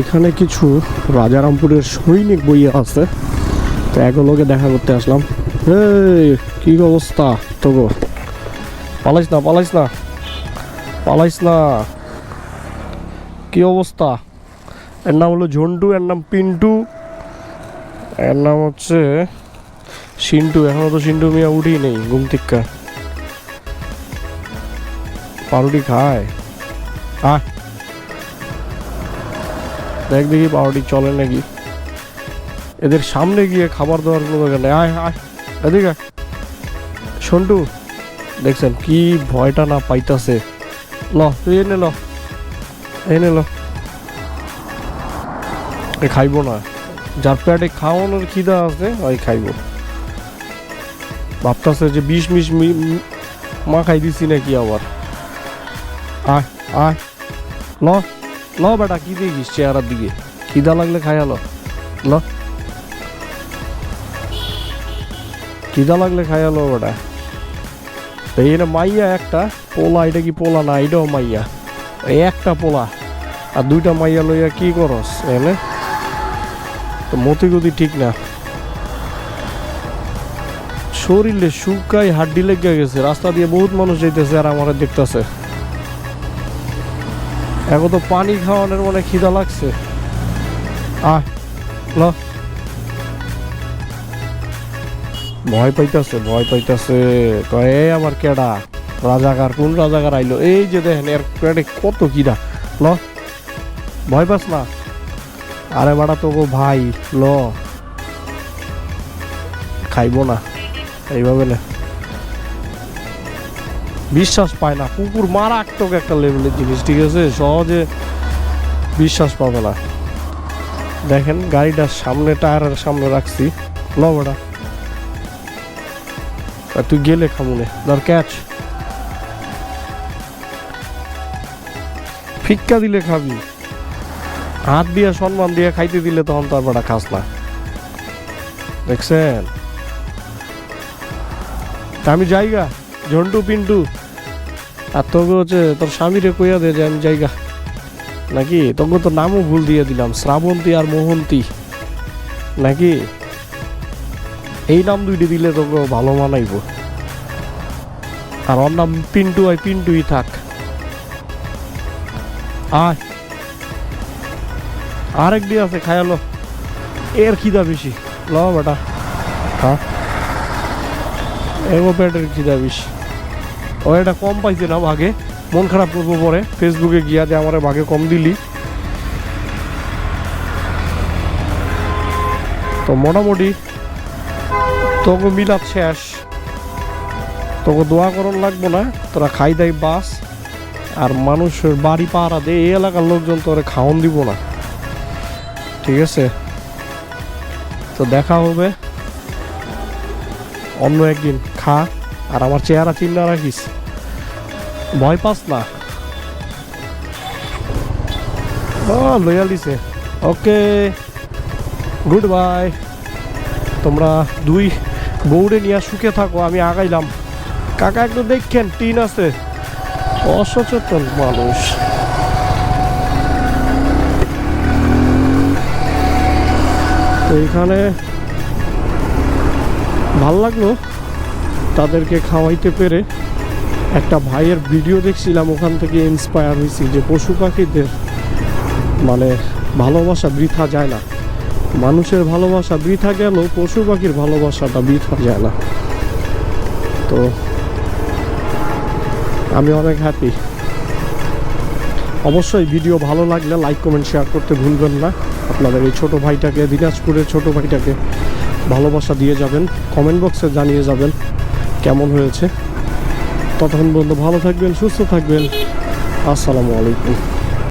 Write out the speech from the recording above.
এখানে কিছু রাজারামপুরের সৈনিক বইয়ে আছে। তো এগুলোকে দেখা করতে আসলাম। কি অবস্থা তো গো পালাইস না পালাইস না পালাইস না। কি অবস্থা? এর নাম হলো ঝন্টু, এর নাম পিন্টু, এর নাম হচ্ছে সিন্টু এখনও তো সিন্টু মিয়া উঠি নেই, ঘুম থেকে। পাউরুটি খায়। আয় দেখ দেখি পাউরুটি চলে নাকি? এদের সামনে গিয়ে খাবার দেওয়ার কোনো দরকার নেই আয় আয়, এদিকে সন্টু, দেখছেন কি ভয়টা না পাইতাছে। ল, তুই এনে ল এনে ল। এ খাইবো না। যার পেটে খাওয়ানোর খিদা আছে, ওই খাইবো। ভাবতাছে যে বিষ মিশ মি- মি- মা খাই দিছি নাকি আবার। আয় আয়। ল। ল বেটা, কি দেখিস চেহারার দিকে? খিদা লাগলে খাইয়ালো ল। খিদা লাগলে খাইয়ালো বেটা। তো এটা মাইয়া একটা, পোলা, এটা কি পোলা? না, এটাও মাইয়া। এই একটা পোলা। আর দুইটা মাইয়া লইয়া কি করস, এনে? তো মতি গতি ঠিক না। শরীরে শুকাই হাড্ডি লেগে গেছে, রাস্তা দিয়ে বহুত মানুষ যাইতেছে আর আমার দেখতেছে। এখন তো পানি খাওয়ানোর মানে খিদা লাগছে। আয় ল। ভয় পাইতাছে ভয় পাইতাছে। কয় আমার কেডা? রাজাকার, কোন রাজাকার আইলো? এই যে দেখেন, এর পেটে কত কিরা ল, ভয় পাস না? আরে বাড়া তো গো ভাই, ল। খাইবো না। এইভাবে না বিশ্বাস পায় না। কুকুর মারাত্মক একটা লেভেলের জিনিস, ঠিক আছে? সহজে বিশ্বাস পাবে না। দেখেন, গাড়িটার সামনে, টায়ারের সামনে রাখছি। ল বেটা। আর তুই গেলে খামুনে। ধর ক্যাচ ফিক্কা দিলে খাবি। হাত দিয়ে, সম্মান দিয়ে খাইতে দিলে তখন তার বেটা খাস না। দেখছেন? আমি যাইগা, ঝন্টু, পিন্টু। আর তোকে হচ্ছে তোর স্বামীরে কইয়া দে যে আমি জায়গা। নাকি? তোকে তো নামও ভুল দিয়ে দিলাম, শ্রাবন্তী আর মোহন্তী। নাকি? এই নাম দুইটি দিলে তোকে ভালো মানাইব। আর ওর নাম পিন্টু আয় পিন্টুই থাক। আরেক দিয়ে আছে খায়ালো এর খিদা বেশি। ল বেটা। হ্যাঁ এগো পেটের খিদা বেশি। ও এটা কম পাইছে না ভাগে। মন খারাপ করব পরে। ফেসবুকে গিয়া যে আমার ভাগে কম দিলি। তো মোটামুটি তোকে মিলাপ শেষ। তোকে দোয়া করণ লাগবো না। তোরা খাই দাই বাস। আর মানুষের বাড়ি পাহারা দে, এই এলাকার লোকজন তোরে খাওয়ান দিব না। ঠিক আছে? তো দেখা হবে। অন্য একদিন খা। আর আমার চেহারা চিন্তা রাখিস। ভয় পাস না। লয়াল দিছে ওকে। Good bye. তোমরা দুই বউরে নিয়ে সুখে থাকো, আমি আগাইলাম। কাকা একটু দেখছেন টিন আছে। অসচেতন মানুষ। তো এখানে ভালো লাগল? তাদেরকে খাওয়াইতে পেরে একটা ভাইয়ের ভিডিও দেখছিলাম, ওখান থেকে ইন্সপায়ার হয়েছি যে পশু পাখিদের মানে ভালোবাসা বৃথা যায় না। মানুষের ভালোবাসা বৃথা গেল পশু পাখির ভালোবাসাটা বৃথা যায় না। তো আমি অনেক হ্যাপি অবশ্যই ভিডিও ভালো লাগলে লাইক কমেন্ট শেয়ার করতে ভুলবেন না। আপনাদের এই ছোটো ভাইটাকে, দিনাজপুরের ছোট ভাইটাকে ভালোবাসা দিয়ে যাবেন। কমেন্ট বক্সে জানিয়ে যাবেন। কেমন হয়েছে? ততক্ষণ পর্যন্ত ভালো থাকবেন সুস্থ থাকবেন। আসসালামু আলাইকুম।